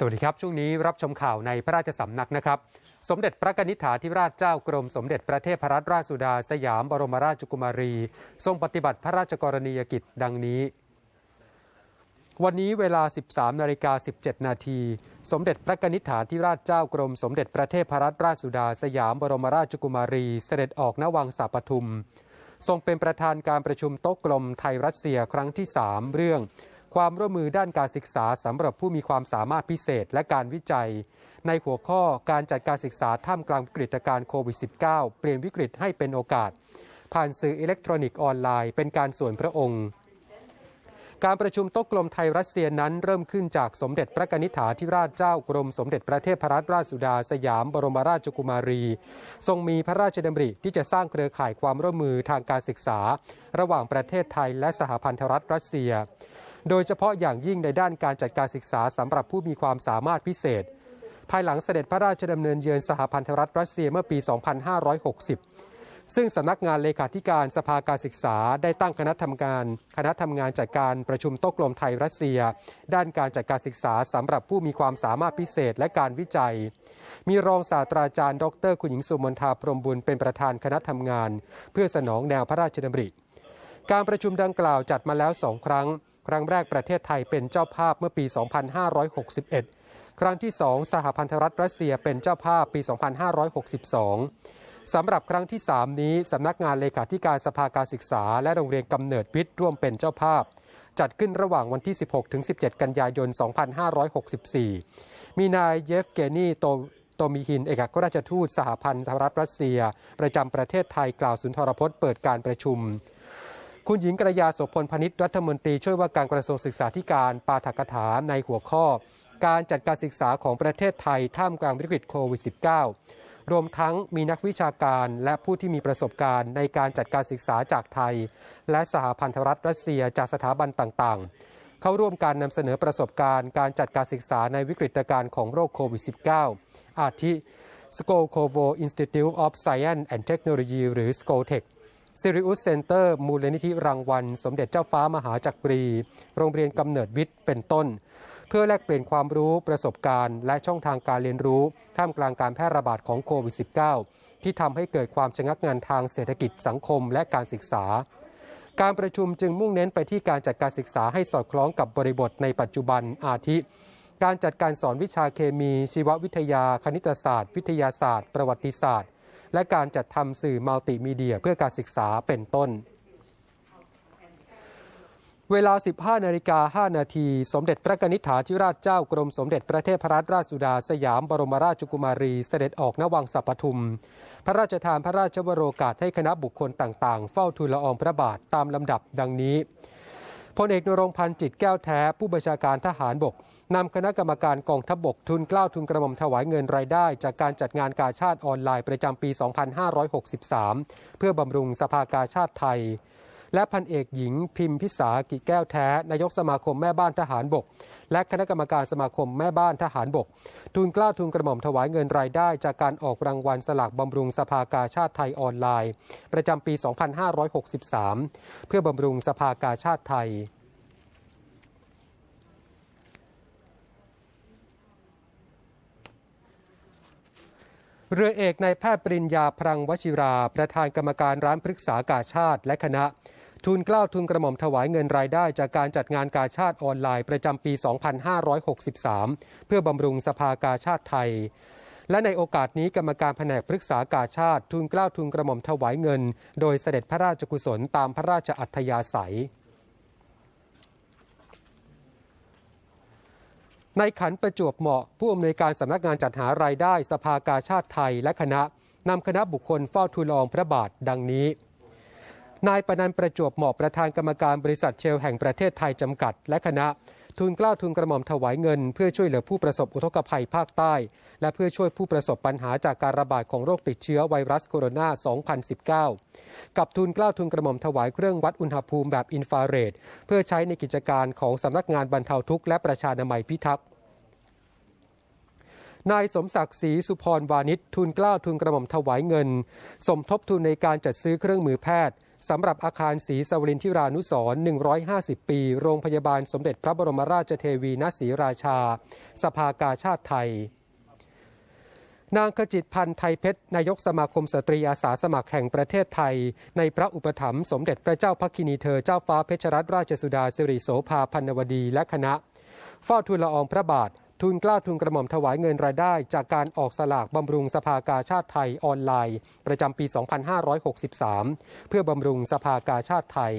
สวัสดีครับ ช่วงนี้รับชมข่าวในพระราชสำนักนะครับ สมเด็จพระกนิษฐาธิราชเจ้ากรมสมเด็จพระเทพรัตนราชสุดาสยามบรมราชกุมารี ทรงปฏิบัติพระราชกรณียกิจดังนี้ วันนี้เวลา 13นาฬิกา17 นาที สมเด็จพระกนิษฐาธิราชเจ้ากรมสมเด็จพระเทพรัตนราชสุดาสยามบรมราชกุมารี เสด็จออกณวังสาปทุม ทรงเป็นประธานการประชุมโต๊ะกลมไทยรัสเซียครั้งที่ 3 เรื่อง ความร่วมมือด้านการศึกษาสำหรับผู้มีความสามารถพิเศษและการวิจัย ในหัวข้อการจัดการศึกษาท่ามกลางวิกฤตการโควิด -19 เปลี่ยนวิกฤตให้เป็นโอกาส ผ่านสื่ออิเล็กทรอนิกส์ออนไลน์เป็นการส่วนพระองค์ การประชุมโต๊ะกลมไทยรัสเซียนั้นเริ่มขึ้นจากสมเด็จพระนิษฐาธิราชเจ้ากรมสมเด็จพระเทพรัตนราชสุดาสยามบรมราชกุมารี ทรงมีพระราชดำริที่จะสร้างเครือข่ายความร่วมมือทางการศึกษา ระหว่างประเทศไทยและสหพันธรัฐรัสเซีย โดยเฉพาะอย่างยิ่งในด้านการจัดการศึกษาสำหรับผู้มีความสามารถพิเศษ ภายหลังเสด็จพระราชดำเนินเยือนสหพันธรัฐรัสเซียเมื่อปี 2560 ซึ่งสำนักงานเลขาธิการสภาการศึกษาได้ตั้งคณะทำงานคณะทำงานจัดการประชุมโต๊ะกลมไทยรัสเซีย ด้านการจัดการศึกษาสำหรับผู้มีความสามารถพิเศษและการวิจัย มีรองศาสตราจารย์ ดร คุณหญิงสุมนทาพรมบุญเป็นประธานคณะทำงาน เพื่อสนองแนวพระราชดำริ การประชุมดังกล่าวจัดมาแล้วสองครั้ง ครั้งแรกประเทศไทยเป็นเจ้าภาพเมื่อปี 2561 ครั้งที่ 2 สหพันธรัฐรัสเซียเป็นเจ้าภาพปี 2562 สำหรับครั้งที่ 3 นี้สำนักงานเลขาธิการสภาการศึกษา และโรงเรียนกำเนิดวิทย์ร่วมเป็นเจ้าภาพ จัดขึ้นระหว่างวันที่ 16 ถึง 17 กันยายน 2564 มีนายเยฟเกนีโตโตมิฮินเอกอัครราชทูตสหพันธรัฐรัสเซีย ประจำประเทศไทยกล่าวสุนทรพจน์เปิดการประชุม คุณหญิงกระยาโสพลพนิษฐ์รัฐมนตรีช่วยว่าการกระทรวงศึกษาธิการปาฐกถาในหัวข้อ การจัดการศึกษาของประเทศไทยท่ามกลางวิกฤตโควิด -19 รวมทั้งมีนักวิชาการและผู้ที่มีประสบการณ์ในการจัดการศึกษาจากไทย และสหพันธรัฐรัสเซียจากสถาบันต่างๆ เข้าร่วมการนำเสนอประสบการณ์การจัดการศึกษาในวิกฤตการณ์ของโรคโควิด -19 อาทิ s k o k o v o Institute of Science and Technology หรือ s k o t e c h ซิริอุสเซ็นเตอร์ มูลนิธิรางวัล สมเด็จเจ้าฟ้ามหาจักรี โรงเรียนกำเนิดวิทย์เป็นต้น เพื่อแลกเปลี่ยนความรู้ประสบการณ์ และช่องทางการเรียนรู้ ท่ามกลางการแพร่ระบาดของโควิด -19 ที่ทำให้เกิดความชะงักงานทางเศรษฐกิจสังคมและการศึกษา การประชุมจึงมุ่งเน้นไปที่การจัดการศึกษาให้สอดคล้องกับบริบทในปัจจุบันอาทิ การจัดการสอนวิชาเคมี ชีววิทยา คณิตศาสตร์ วิทยาศาสตร์ ประวัติศาสตร์ และการจัดทำสื่อมัลติมีเดียเพื่อการศึกษาเป็นต้น เวลา 15นาฬิกา5นาที สมเด็จพระนิษฐาธิราชเจ้ากรมสมเด็จพระเทพรัตนราชสุดาสยามบรมราชกุมารีเสด็จออกณวังสัปทุม พระราชทานพระราชวโรกาสให้คณะบุคคลต่างๆ เฝ้าทูลละอองพระบาทตามลำดับดังนี้ พลเอกนรงพันธ์จิตแก้วแท้ ผู้บัญชาการทหารบกนำคณะกรรมการกองทัพบบกทุนกล้าวทุนกระหม่อมถวายเงินรายได้ จากการจัดงานกาชาติออนไลน์ประจำปี 2563 เพื่อบำรุงสภากาชาติไทย และพันเอกหญิงพิมพิสากิแก้วแท้นายกสมาคมแม่บ้านทหารบก และคณะกรรมการสมาคมแม่บ้านทหารบก ทุนกล้าทุนกระหม่อมถวายเงินรายได้ จากการออกรางวัลสลากบำรุงสภากาชาติไทยออนไลน์ ประจำปี 2563 เพื่อบำรุงสภากาชาติไทยเรือเอกนายแพทย์ปริญญาพรังวชิรา ประธานกรรมการร้านพฤกษากาชาติและคณะ ทุนกล้าวทุนกระหม่อมถวายเงินรายได้ จากการจัดงานกาชาติออนไลน์ประจำปี 2563 เพื่อบำรุงสภากาชาติไทย และในโอกาสนี้กรรมการแผนกพฤกษากาชาติ ทุนกล้าวทุนกระหม่อมถวายเงิน โดยเสด็จพระราชกุศลตามพระราชอัธยาศัยในขันประจวบเหมาะ ผู้อำนวยการสำนักงานจัดหารายได้สภากาชาติไทยและคณะนำคณะบุคคลเฝ้าทูลองพระบาทดังนี้ นายปนันประจวบเหมาะประธานกรรมการบริษัทเชลแห่งประเทศไทยจำกัด และคณะทุนกล้าทุนกระหม่อมถวายเงิน เพื่อช่วยเหลือผู้ประสบอุทกภัยภาคใต้ และเพื่อช่วยผู้ประสบปัญหาจากการระบาดของโรคติดเชื้อไวรัสโคโรนา 2019 กับทุนกล้าทุนกระหม่อมถวายเครื่องวัดอุณหภูมิแบบอินฟราเรดเพื่อใช้ในกิจการของสำนักงานบรรเทาทุกข์และประชานามัยพิทักษ์นายสมศักดิ์ศรีสุพรวานิชทุนกล้าทุนกระหม่อมถวายเงิน สมทบทุนในการจัดซื้อเครื่องมือแพทย์ สำหรับอาคารศรีสวรินทิรานุสร 150 ปี โรงพยาบาลสมเด็จพระบรมราชเทวีณศรีราชา สภากาชาติไทย นางขจิตพันธ์ไทยเพชร นายกสมาคมสตรีอาสาสมัครแห่งประเทศไทย ในพระอุปถัมภ์สมเด็จพระเจ้าพักคินีเธอเจ้าฟ้าเพชรรัตนราชสุดาสิริโสภาพันนวดีและคณะเฝ้าทูลละอองพระบาท ทุนกล้าทุนกระหม่อมถวายเงินรายได้ จากการออกสลากบำรุงสภากาชาติไทยออนไลน์ ประจำปี 2563 เพื่อบำรุงสภากาชาติไทย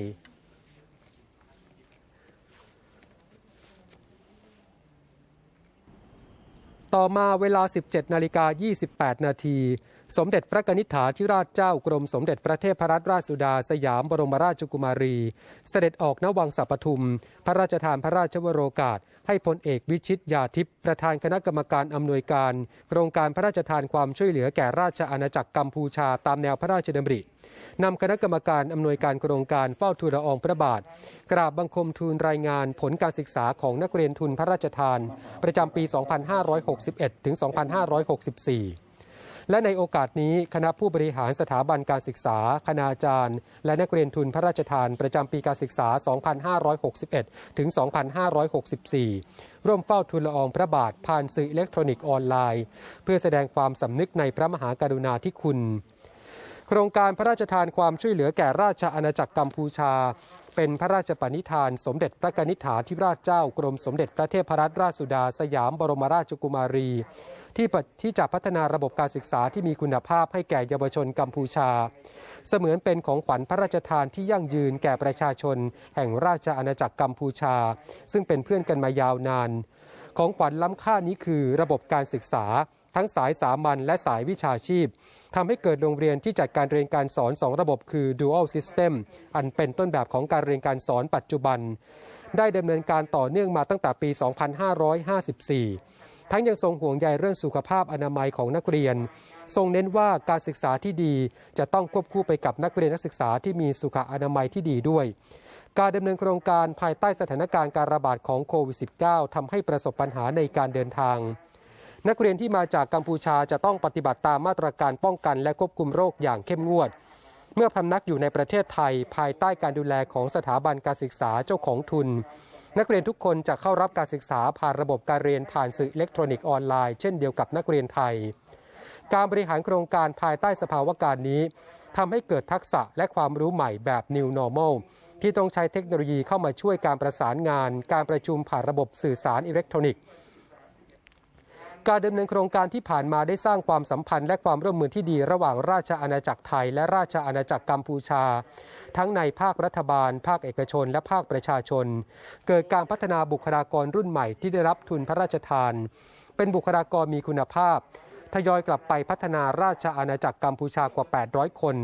ต่อมาเวลา 17 นาฬิกา 28 นาที สมเด็จพระกนิษฐาธิราชเจ้ากรมสมเด็จพระเทพรัตนราชสุดาสยามบรมราชกุมารี เสด็จออกณวังสัปทุม พระราชทานพระราชวโรกาส ให้พลเอกวิชิตยาทิพย์ประธานคณะกรรมการอำนวยการ โครงการพระราชทานความช่วยเหลือแก่ราชอาณาจักรกัมพูชาตามแนวพระราชดำรินำคณะกรรมการอำนวยการโครงการเฝ้าทูลละอองพระบาท กราบบังคมทูลรายงานผลการศึกษาของนักเรียนทุนพระราชทาน ประจำปี 2561 ถึง 2564 และในโอกาสนี้คณะผู้บริหารสถาบันการศึกษา คณาจารย์ และนักเรียนทุนพระราชทานประจำปีการศึกษา 2561 ถึง 2564 ร่วมเฝ้าทูลละอองพระบาทผ่านสื่ออิเล็กทรอนิกส์ออนไลน์ เพื่อแสดงความสำนึกในพระมหากรุณาธิคุณ โครงการพระราชทานความช่วยเหลือแก่ราชอาณาจักรกัมพูชาเป็นพระราชปณิธานสมเด็จพระกนิษฐาธิราชเจ้ากรมสมเด็จพระเทพรัตนราชสุดาสยามบรมราชกุมารี ที่ที่จะพัฒนาระบบการศึกษาที่มีคุณภาพให้แก่เยาวชนกัมพูชา เสมือนเป็นของขวัญพระราชทานที่ยั่งยืนแก่ประชาชน แห่งราชอาณาจักรกัมพูชา ซึ่งเป็นเพื่อนกันมายาวนาน ของขวัญล้ำค่านี้คือระบบการศึกษาทั้งสายสามัญและสายวิชาชีพทำให้เกิดโรงเรียนที่จัดการเรียนการสอน 2 ระบบคือ Dual System อันเป็นต้นแบบของการเรียนการสอนปัจจุบัน ได้ดำเนินการต่อเนื่องมาตั้งแต่ปี 2554 ทั้งยังทรงห่วงใยเรื่องสุขภาพอนามัยของนักเรียน ทรงเน้นว่าการศึกษาที่ดีจะต้องควบคู่ไปกับนักเรียนนักศึกษาที่มีสุขอนามัยที่ดีด้วย การดำเนินโครงการภายใต้สถานการณ์การระบาดของโควิด -19 ทำให้ประสบปัญหาในการเดินทาง นักเรียนที่มาจากกัมพูชาจะต้องปฏิบัติตามมาตรการป้องกันและควบคุมโรคอย่างเข้มงวด เมื่อพำนักอยู่ในประเทศไทย ภายใต้การดูแลของสถาบันการศึกษาเจ้าของทุน นักเรียนทุกคนจะเข้ารับการศึกษาผ่านระบบการเรียนผ่านสื่ออิเล็กทรอนิกส์ออนไลน์เช่นเดียวกับนักเรียนไทย การบริหารโครงการภายใต้สภาวะการนี้ทำให้เกิดทักษะและความรู้ใหม่แบบ New Normal ที่ต้องใช้เทคโนโลยีเข้ามาช่วยการประสานงาน การประชุมผ่านระบบสื่อสารอิเล็กทรอนิกส์การดำเนินโครงการที่ผ่านมาได้สร้างความสัมพันธ์และความร่วมมือที่ดีระหว่างราชอาณาจักรไทย และราชอาณาจักรกัมพูชา ทั้งในภาครัฐบาล ภาคเอกชน และภาคประชาชน เกิดการพัฒนาบุคลากรรุ่นใหม่ที่ได้รับทุนพระราชทาน เป็นบุคลากรมีคุณภาพ ทยอยกลับไปพัฒนาราชอาณาจักรกัมพูชากว่า 800 คน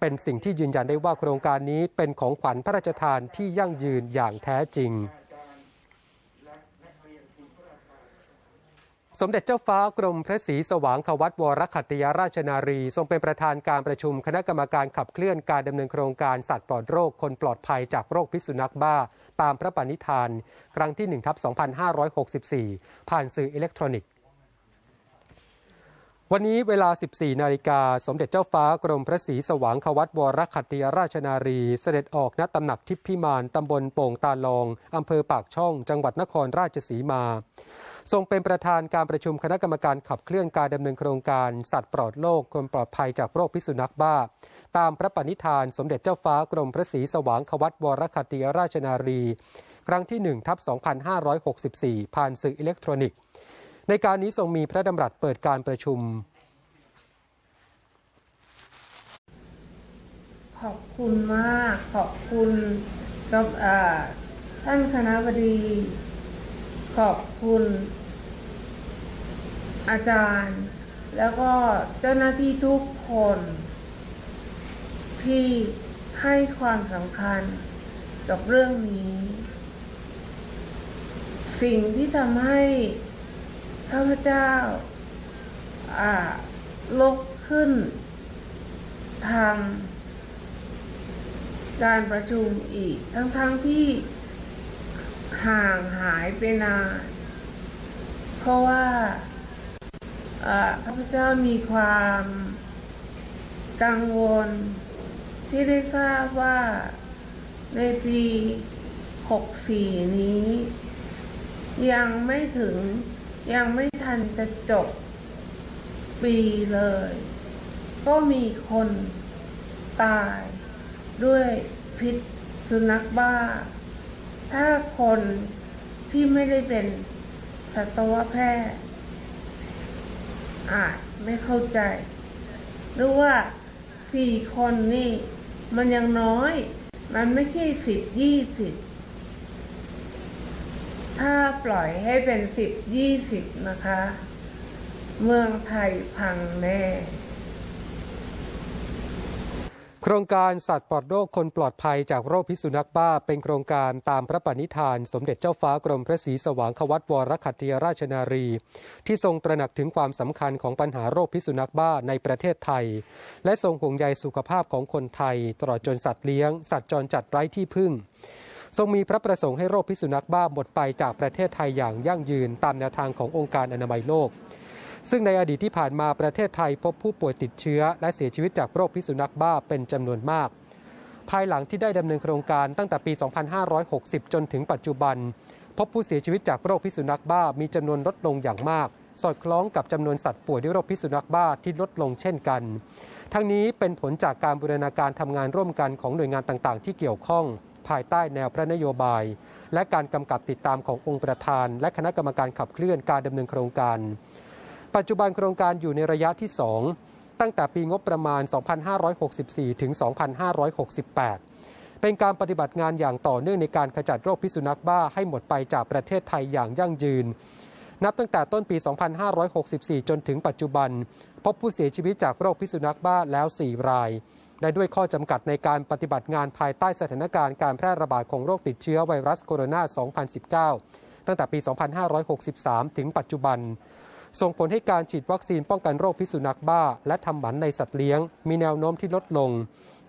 เป็นสิ่งที่ยืนยันได้ว่าโครงการนี้เป็นของขวัญพระราชทานที่ยั่งยืนอย่างแท้จริง สมเด็จเจ้าฟ้ากรมพระศรีสว่างควัตวรขัตติยราชนารี ทรงเป็นประธานการประชุมคณะกรรมการขับเคลื่อนการดำเนินโครงการสัตว์ปลอดโรคคนปลอดภัยจากโรคพิษสุนัขบ้า ตามพระปณิธาน ครั้งที่1ทับ2564 ผ่านสื่ออิเล็กทรอนิกส์ วันนี้เวลา 14 นาฬิกา สมเด็จเจ้าฟ้ากรมพระศรีสว่างควัตวรคัตติยราชนารี เสด็จออกณตำหนักทิพย์พิมานตำบลโป่งตาลอง อำเภอปากช่อง จังหวัดนครราชสีมา ทรงเป็นประธานการประชุมคณะกรรมการขับเคลื่อนการดำเนินโครงการสัตว์ปลอดโรคคนปลอดภัยจากโรคพิษสุนัขบ้า ตามพระปณิธาน สมเด็จเจ้าฟ้ากรมพระศรีสว่างควัตวรคัตติยราชนารี ครั้งที่1ทับ2564 ผ่านสื่ออิเล็กทรอนิกส์ ในการนี้ทรงมีพระดำรัสเปิดการประชุม ขอบคุณมากขอบคุณกับท่านคณะบดี ขอบคุณ อาจารย์ แล้วก็เจ้าหน้าที่ทุกคน ที่ให้ความสำคัญกับเรื่องนี้ สิ่งที่ทำให้ ข้าพเจ้าอ่าลุกขึ้นทำการประชุมอีก ทั้งๆทที่ห่างหายไปนาน เพราะว่าอ่าข้าพเจ้ามีความกังวลที่ได้ทราบว่าในปี 64 นี้ ยังไม่ถึง ยังไม่ทันจะจบปีเลย ก็มีคนตายด้วยพิษสุนัขบ้า ถ้าคนที่ไม่ได้เป็นสัตวแพทย์อาจไม่เข้าใจ หรือว่าสี่คนนี่ มันยังน้อย มันไม่ใช่สิบยี่สิบ ถ้าปล่อยให้เป็นสิบยี่สิบนะคะ เมืองไทยพังแน่ โครงการสัตว์ปลอดโรคคนปลอดภัยจากโรคพิษสุนัขบ้า เป็นโครงการตามพระปณิธาน สมเด็จเจ้าฟ้ากรมพระศรีสว่างควัตวรคัตติยราชนารี ที่ทรงตระหนักถึงความสำคัญของปัญหาโรคพิษสุนัขบ้าในประเทศไทย และทรงห่วงใยสุขภาพของคนไทย ตลอดจนสัตว์เลี้ยง สัตว์จรจัดไร้ที่พึ่ง ทรงมีพระประสงค์ให้โรคพิษสุนัขบ้าหมดไปจากประเทศไทยอย่างยั่งยืนตามแนวทางขององค์การอนามัยโลก ซึ่งในอดีตที่ผ่านมาประเทศไทยพบผู้ป่วยติดเชื้อ และเสียชีวิตจากโรคพิษสุนัขบ้าเป็นจำนวนมาก ภายหลังที่ได้ดำเนินโครงการตั้งแต่ปี 2560 จนถึงปัจจุบัน พบผู้เสียชีวิตจากโรคพิษสุนัขบ้ามีจำนวนลดลงอย่างมากสอดคล้องกับจำนวนสัตว์ป่วยด้วยโรคพิษสุนัขบ้าที่ลดลงเช่นกัน ทั้งนี้เป็นผลจากการบูรณาการทำงานร่วมกันของหน่วยงานต่างๆ ที่เกี่ยวข้อง ภายใต้แนวพระนโยบาย และการกำกับติดตามขององค์ประธาน และคณะกรรมการขับเคลื่อนการดำเนินโครงการ ปัจจุบันโครงการอยู่ในระยะที่ 2 ตั้งแต่ปีงบประมาณ 2564 ถึง 2568 เป็นการปฏิบัติงานอย่างต่อเนื่องในการขจัดโรคพิษสุนัขบ้าให้หมดไปจากประเทศไทยอย่างยั่งยืนนับตั้งแต่ต้นปี 2564 จนถึงปัจจุบัน พบผู้เสียชีวิตจากโรคพิษสุนัขบ้าแล้ว 4 ราย และด้วยข้อจำกัดในการปฏิบัติงานภายใต้สถานการณ์การแพร่ระบาดของโรคติดเชื้อไวรัสโคโรนา 2019 ตั้งแต่ปี 2563 ถึงปัจจุบัน ส่งผลให้การฉีดวัคซีนป้องกันโรคพิษสุนัขบ้า และทำหมันในสัตว์เลี้ยง มีแนวโน้มที่ลดลง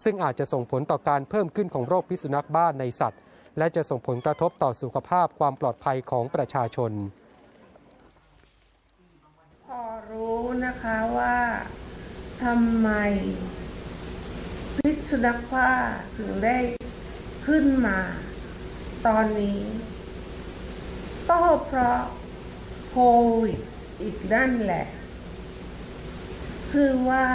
ซึ่งอาจจะส่งผลต่อการเพิ่มขึ้นของโรคพิษสุนัขบ้าในสัตว์ และจะส่งผลกระทบต่อสุขภาพความปลอดภัยของประชาชนพอรู้นะคะว่าทำไม สุนัขบ้าถึงได้ขึ้นมา ตอนนี้ก็เพราะโควิดอีกนั่นแหละ คือว่า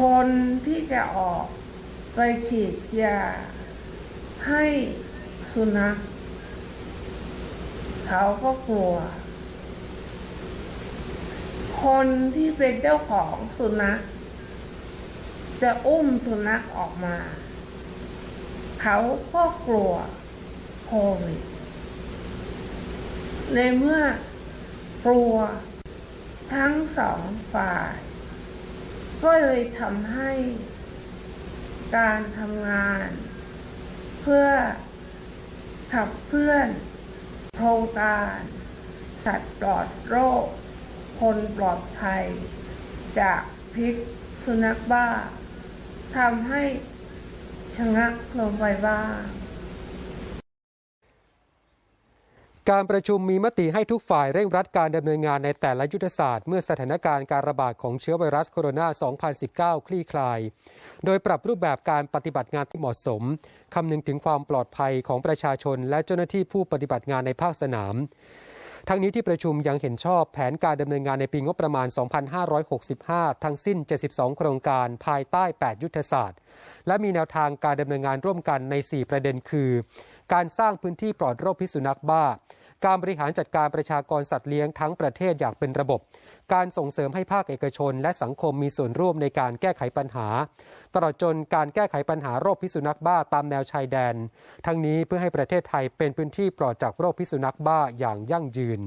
คนที่จะออกไปฉีดยาให้สุนัขเขาก็กลัว คนที่เป็นเจ้าของสุนัข จะอุ้มสุนัขออกมา เขาก็กลัวโควิดในเมื่อกลัวทั้งสองฝ่าย ก็เลยทำให้การทำงาน เพื่อขับเคลื่อนโครงการ สัตว์ปลอดโรค คนปลอดภัย จากพิษสุนัขบ้า ทำให้ชะงักลงไปบ้าง การประชุมมีมติให้ทุกฝ่ายเร่งรัดการดำเนินงานในแต่ละยุทธศาสตร์ เมื่อสถานการณ์การระบาดของเชื้อไวรัสโคโรนา 2019 คลี่คลาย โดยปรับรูปแบบการปฏิบัติงานที่เหมาะสม คำนึงถึงความปลอดภัยของประชาชนและเจ้าหน้าที่ผู้ปฏิบัติงานในภาคสนาม ทั้งนี้ที่ประชุมยังเห็นชอบแผนการดำเนินงานในปีงบประมาณ 2565 ทั้งสิ้น 72 โครงการภายใต้ 8 ยุทธศาสตร์ และมีแนวทางการดำเนินงานร่วมกันใน 4 ประเด็นคือ การสร้างพื้นที่ปลอดโรคพิษสุนัขบ้า การบริหารจัดการประชากรสัตว์เลี้ยงทั้งประเทศอย่างเป็นระบบ การส่งเสริมให้ภาคเอกชน และสังคมมีส่วนร่วมในการแก้ไขปัญหา ตลอดจนการแก้ไขปัญหาโรคพิษสุนัขบ้าตามแนวชายแดน ทั้งนี้เพื่อให้ประเทศไทยเป็นพื้นที่ปลอดจากโรคพิษสุนัขบ้าอย่างยั่งยืน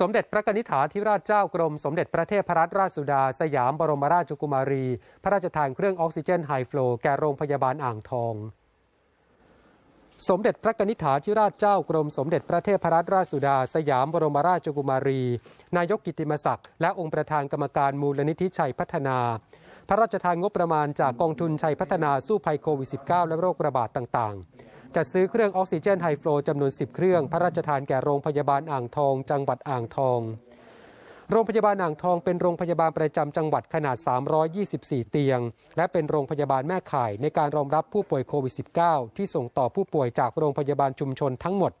สมเด็จพระกนิษฐาธิราชเจ้ากรม สมเด็จพระเทพรัตนราชสุดา สยามบรมราชกุมารี พระราชทานเครื่องออกซิเจนไฮฟลูแก่โรงพยาบาลอ่างทอง สมเด็จพระกนิษฐาธิราชเจ้ากรมสมเด็จพระเทพรัตนราชสุดา สยามบรมราชกุมารี นายกกิติมศักดิ์และองค์ประธานกรรมการมูลนิธิชัยพัฒนา พระราชทานงบประมาณจากกองทุนชัยพัฒนาสู้ภัยโควิด -19 และโรคระบาดต่างๆจัดซื้อเครื่องออกซิเจนไฮฟลูจำนวน 10 เครื่อง พระราชทานแก่โรงพยาบาลอ่างทอง จังหวัดอ่างทอง โรงพยาบาลอ่างทองเป็นโรงพยาบาลประจำจังหวัดขนาด 324 เตียง และเป็นโรงพยาบาลแม่ข่ายในการรองรับผู้ป่วยโควิด -19 ที่ส่งต่อผู้ป่วยจากโรงพยาบาลชุมชนทั้งหมด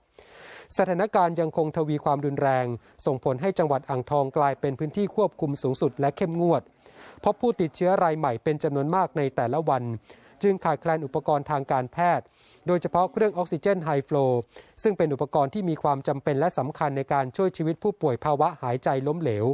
สถานการณ์ยังคงทวีความรุนแรง ส่งผลให้จังหวัดอ่างทองกลายเป็นพื้นที่ควบคุมสูงสุดและเข้มงวดพบผู้ติดเชื้อรายใหม่เป็นจำนวนมากในแต่ละวัน จึงขาดแคลนอุปกรณ์ทางการแพทย์ โดยเฉพาะเครื่องออกซิเจนไฮฟลูซึ่งเป็นอุปกรณ์ที่มีความจำเป็นและสำคัญในการช่วยชีวิตผู้ป่วยภาวะหายใจล้มเหลว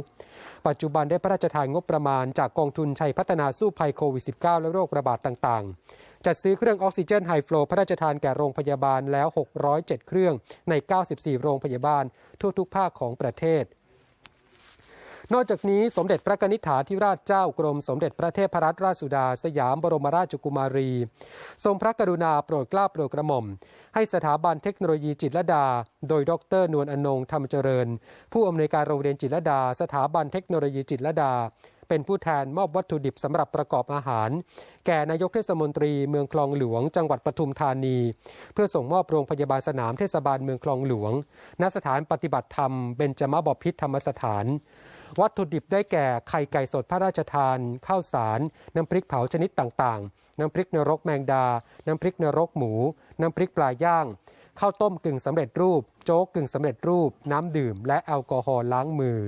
ปัจจุบันได้พระราชทานงบประมาณจากกองทุนชัยพัฒนาสู้ภัยโควิด -19 และโรคระบาดต่างๆ จัดซื้อเครื่องออกซิเจนไฮฟลูพระราชทานแก่โรงพยาบาลแล้ว 607 เครื่องใน 94 โรงพยาบาลทั่วทุกภาคของประเทศ นอกจากนี้สมเด็จพระกนิษฐาธิราชเจ้ากรม สมเด็จพระเทพรัตนราชสุดาสยามบรมราชกุมารี ทรงพระกรุณาโปรดเกล้าโปรดกระหม่อม ให้สถาบันเทคโนโลยีจิตรดา โดยดรนวลอนงธรรมเจริญ ผู้อำนวยการโรงเรียนจิตรดา สถาบันเทคโนโลยีจิตรดา เป็นผู้แทนมอบวัตถุดิบสำหรับประกอบอาหาร แก่นายกเทศมนตรีเมืองคลองหลวง จังหวัดปทุมธานี เพื่อส่งมอบโรงพยาบาลสนามเทศบาลเมืองคลองหลวงณสถานปฏิบัติธรรมเบญจมบพิตรธรรมสถาน วัตถุดิบได้แก่ไข่ไก่สดพระราชทาน ข้าวสาร น้ำพริกเผาชนิดต่างๆ น้ำพริกนรกแมงดา น้ำพริกนรกหมู น้ำพริกปลาย่างข้าวต้มกึ่งสำเร็จรูป โจ๊กกึ่งสำเร็จรูป น้ำดื่ม และแอลกอฮอล์ล้างมือ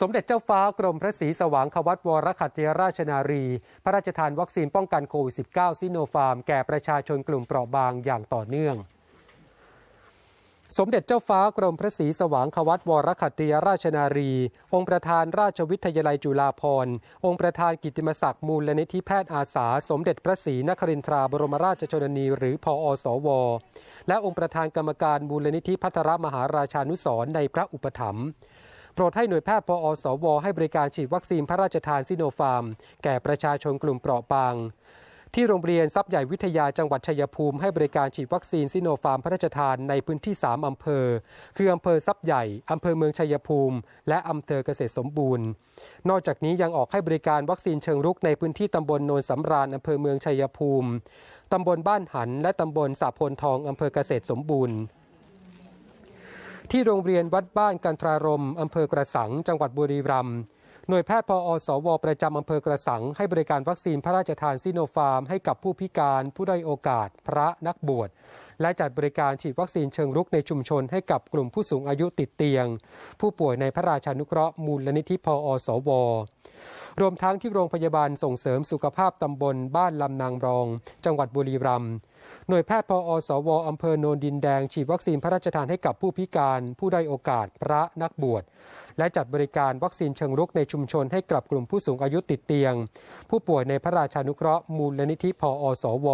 สมเด็จเจ้าฟ้ากรมพระศรีสว่างควัตวรคัตติยราชนารี พระราชทานวัคซีนป้องกันโควิด -19 ซิโนฟาร์ม แก่ประชาชนกลุ่มเปราะบางอย่างต่อเนื่อง สมเด็จเจ้าฟ้ากรมพระศรีสว่างควัตวรคัตติยราชนารี องค์ประธานราชวิทยาลัยจุฬาภรณ์ องค์ประธานกิตติมศักดิ์มูลนิธิแพทย์อาสา สมเด็จพระศรีนครินทราบรมราชชนนี หรือพออสว และองค์ประธานกรรมการมูลนิธิพัทรมหาราชานุสรในพระอุปถัมภ์โปรดให้หน่วยแพทย์พออสว ให้บริการฉีดวัคซีนพระราชทานซิโนฟาร์ม แก่ประชาชนกลุ่มเปราะบาง ที่โรงเรียนทรัพย์ใหญ่วิทยาจังหวัดชัยภูมิให้บริการฉีดวัคซีนซิโนฟาร์มพระราชทานในพื้นที่ 3 อำเภอ คืออำเภอทรัพย์ใหญ่อำเภอเมืองชัยภูมิ และอำเภอเกษตรสมบูรณ์ นอกจากนี้ยังออกให้บริการวัคซีนเชิงรุกในพื้นที่ตำบลโนนสำราญอำเภอเมืองชัยภูมิตำบลบ้านหัน และตำบลสะพลทองอำเภอเกษตรสมบูรณ์ที่โรงเรียนวัดบ้านกันทรารมอำเภอกระสัง จังหวัดบุรีรัมย์ หน่วยแพทย์พออสว ประจำอำเภอกระสัง ให้บริการวัคซีนพระราชทานซิโนฟาร์มให้กับผู้พิการผู้ด้อยโอกาส พระนักบวช และจัดบริการฉีดวัคซีนเชิงรุกในชุมชนให้กับกลุ่มผู้สูงอายุติดเตียง ผู้ป่วยในพระราชานุเคราะห์มูลนิธิพออสวรวมทั้งที่โรงพยาบาลส่งเสริมสุขภาพตำบลบ้านลำนางรอง จังหวัดบุรีรัมย์ หน่วยแพทย์พออสวอำเภอโนนดินแดง ฉีดวัคซีนพระราชทานให้กับผู้พิการ ผู้ได้โอกาสพระนักบวช และจัดบริการวัคซีนเชิงรุกในชุมชนให้กับกลุ่มผู้สูงอายุติดเตียง ผู้ป่วยในพระราชานุเคราะห์มูลนิธิพออสว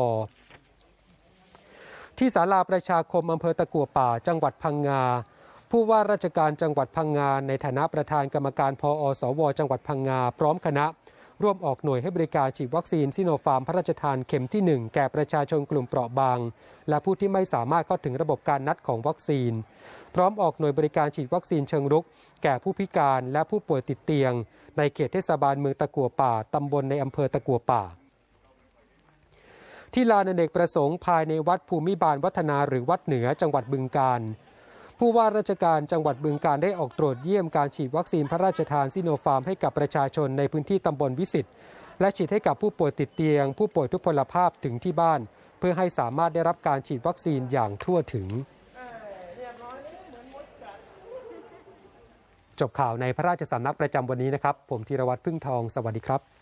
ที่ศาลาประชาคมอำเภอตะกัวป่า จังหวัดพังงา ผู้ว่าราชการจังหวัดพังงาในฐานะประธานกรรมการพออสว จังหวัดพังงา พร้อมคณะ ร่วมออกหน่วยให้บริการฉีดวัคซีนซิโนฟาร์มพระราชทานเข็มที่ 1 แก่ประชาชนกลุ่มเปราะบาง และผู้ที่ไม่สามารถเข้าถึงระบบการนัดของวัคซีน พร้อมออกหน่วยบริการฉีดวัคซีนเชิงรุก แก่ผู้พิการและผู้ป่วยติดเตียง ในเขตเทศบาลเมืองตะกัวป่าตำบลในอำเภอตะกัวป่าที่ลานอเนกประสงค์ภายในวัดภูมิบาลวัฒนาหรือวัดเหนือจังหวัดบึงกาฬ ผู้ว่าราชการจังหวัดบึงกาฬได้ออกตรวจเยี่ยมการฉีดวัคซีนพระราชทานซิโนฟาร์มให้กับประชาชนในพื้นที่ตำบลวิสิตและฉีดให้กับผู้ป่วยติดเตียง ผู้ป่วยทุพพลภาพถึงที่บ้าน เพื่อให้สามารถได้รับการฉีดวัคซีนอย่างทั่วถึง จบข่าวในพระราชสำนักประจำวันนี้นะครับ ผมธีรวัตรพึ่งทอง สวัสดีครับ